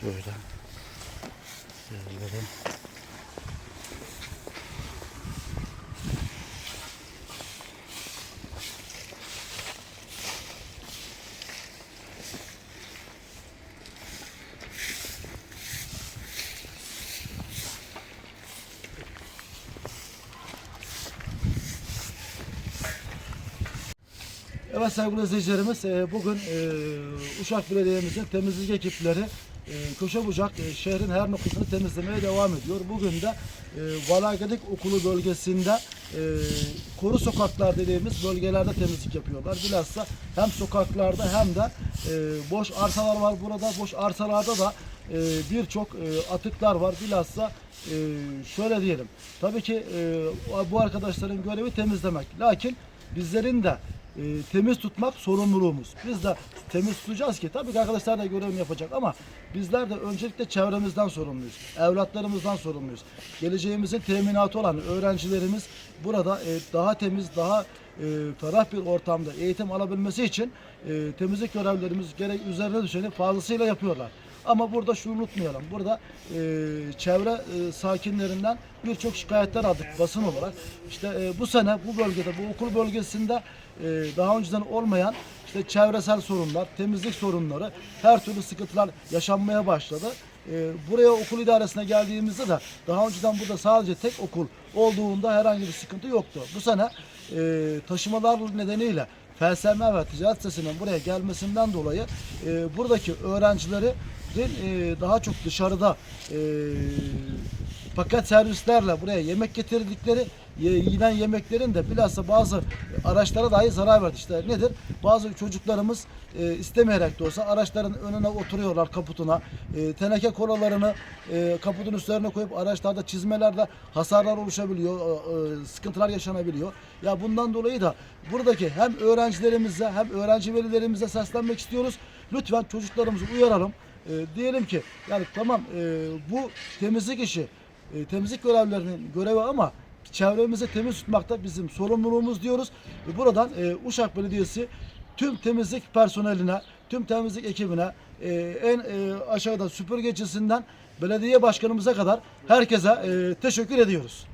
Şöyle. Yazıları. Evet sevgili izleyicilerimiz e, bugün e, Uşak Belediye'mizin temizlik ekipleri köşe bucak e, şehrin her noktasını temizlemeye devam ediyor. Bugün de e, Valagedik Okulu bölgesinde e, koru sokaklar dediğimiz bölgelerde temizlik yapıyorlar. Bilhassa hem sokaklarda hem de boş arsalar var burada. Boş arsalarda da birçok atıklar var. Bilhassa şöyle diyelim. Tabii ki bu arkadaşların görevi temizlemek. Lakin bizlerin de e, temiz tutmak sorumluluğumuz. Biz de temiz tutacağız ki tabii ki arkadaşlar da görevini yapacak ama bizler de öncelikle çevremizden sorumluyuz. Evlatlarımızdan sorumluyuz. Geleceğimizin teminatı olan öğrencilerimiz burada e, daha temiz, daha e, ferah bir ortamda eğitim alabilmesi için e, temizlik görevlerimiz gerek üzerine düşeni fazlasıyla yapıyorlar. Ama burada şunu unutmayalım. Burada e, çevre e, sakinlerinden birçok şikayetler aldık basın olarak. İşte e, bu sene bu bölgede, bu okul bölgesinde e, daha önceden olmayan işte çevresel sorunlar, temizlik sorunları, her türlü sıkıntılar yaşanmaya başladı. E, buraya okul idaresine geldiğimizde de daha önceden burada sadece tek okul olduğunda herhangi bir sıkıntı yoktu. Bu sene e, taşımalar nedeniyle FSM ve ticaret sitesinin buraya gelmesinden dolayı e, buradaki öğrencileri e, daha çok dışarıda e, paket servislerle buraya yemek getirdikleri ye- yenen yemeklerin de bilhassa bazı araçlara dahi zarar verdi. İşte nedir? Bazı çocuklarımız e, istemeyerek de olsa araçların önüne oturuyorlar kaputuna. E, teneke kolalarını e, kaputun üstlerine koyup araçlarda çizmelerde hasarlar oluşabiliyor, e, e, sıkıntılar yaşanabiliyor. Ya bundan dolayı da buradaki hem öğrencilerimize hem öğrenci velilerimize seslenmek istiyoruz. Lütfen çocuklarımızı uyaralım. E, diyelim ki yani tamam e, bu temizlik işi e, temizlik görevlilerinin görevi ama çevremizi temiz tutmak da bizim sorumluluğumuz diyoruz. E, buradan e, Uşak Belediyesi tüm temizlik personeline, tüm temizlik ekibine e, en e, aşağıda süpürgecisinden belediye başkanımıza kadar herkese e, teşekkür ediyoruz.